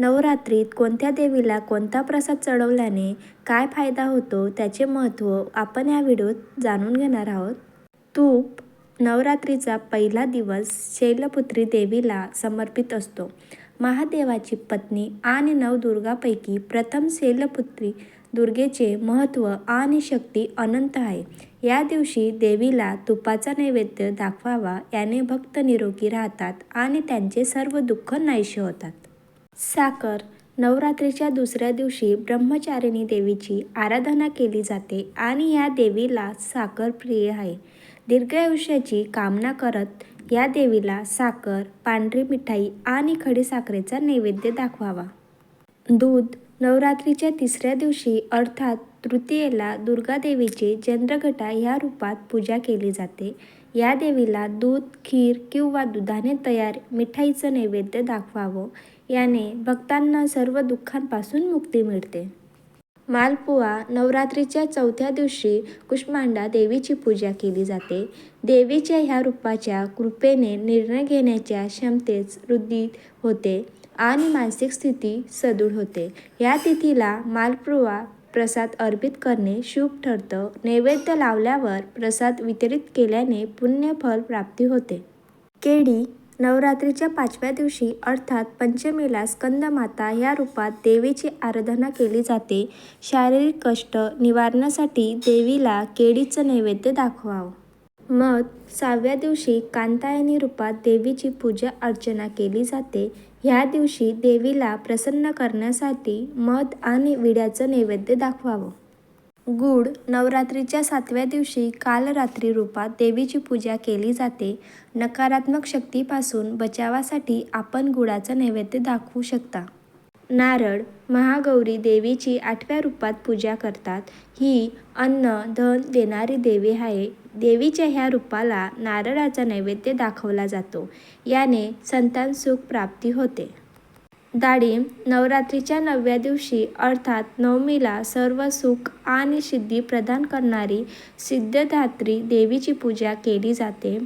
नवरात्रीत कोणत्या देवीला कोणता प्रसाद चढवल्याने काय फायदा होतो त्याचे महत्त्व आपण या व्हिडिओत जाणून घेणार आहोत. तूप नवरात्रीचा पहिला दिवस शैलपुत्री देवीला समर्पित असतो. महादेवाची पत्नी आणि नवदुर्गापैकी प्रथम शैलपुत्री दुर्गेचे महत्त्व आणि शक्ती अनंत आहे. या दिवशी देवीला तुपाचा नैवेद्य दाखवावा याने भक्त निरोगी राहतात आणि त्यांचे सर्व दुःख नाहीसे होतात. साखर. नवरात्रीच्या दुसऱ्या दिवशी ब्रह्मचारिणी देवीची आराधना केली जाते आणि या देवीला साखर प्रिय आहे. दीर्घायुष्याची कामना करत या देवीला साखर पांढरी मिठाई आणि खडीसाखरेचा नैवेद्य दाखवावा. दूध. नवरात्रीच्या तिसऱ्या दिवशी अर्थात तृतीयेला दुर्गादेवीची चंद्रघटा ह्या रूपात पूजा केली जाते. या देवीला दूध खीर किंवा दुधाने तयार मिठाईचं नैवेद्य दाखवावं. याने भक्तांना सर्व दुःखांपासून मुक्ती मिळते. मालपुआ नवरात्रीच्या चौथ्या दिवशी कुष्मांडा देवीची पूजा केली जाते. देवीच्या ह्या रूपाच्या कृपेने निर्णय घेण्याच्या क्षमतेत वृद्धीत होते आणि मानसिक स्थिती सदृढ होते. या तिथीला मालपुआ प्रसाद अर्पित करणे शुभ ठरतं. नैवेद्य लावल्यावर प्रसाद वितरित केल्याने पुण्यफल प्राप्ती होते. केळी नवरात्रीच्या पाचव्या दिवशी अर्थात पंचमीला स्कंदमाता या रूपात देवीची आराधना केली जाते. शारीरिक कष्ट निवारण्यासाठी देवीला केळीचं नैवेद्य दाखवावं. मग सहाव्या दिवशी कांतायनी रूपात देवीची पूजा अर्चना केली जाते. ह्या दिवशी देवीला प्रसन्न करण्यासाठी मध आणि विड्याचं नैवेद्य दाखवावं. गूढ नवरात्रीच्या सातव्या दिवशी कालरात्री रूपात देवीची पूजा केली जाते. नकारात्मक शक्तीपासून बचावासाठी आपण गुडाचं नैवेद्य दाखवू शकता. नारळ महागौरी देवीची आठव्या रूपात पूजा करतात. ही अन्न धन देणारी देवी आहे. देवीच्या ह्या रूपाला नारळाचा नैवेद्य दाखवला जातो. याने संतान सुख प्राप्ती होते. डाळिंब नवरात्रीच्या नवव्या दिवशी अर्थात नवमीला सर्व सुख आणि सिद्धी प्रदान करणारी सिद्धदात्री देवीची पूजा केली जाते.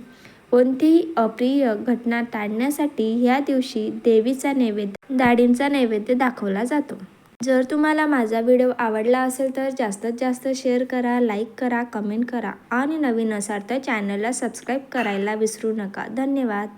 कोणतीही अप्रिय घटना टाळण्यासाठी ह्या दिवशी देवीचा नैवेद्य डाळिंबचा नैवेद्य दाखवला जातो. जर तुम्हाला माझा व्हिडिओ आवडला असेल तर जास्तीत जास्त शेअर करा लाईक करा कमेंट करा आणि नवीन असाल तर चॅनलला सबस्क्राईब करायला विसरू नका. धन्यवाद.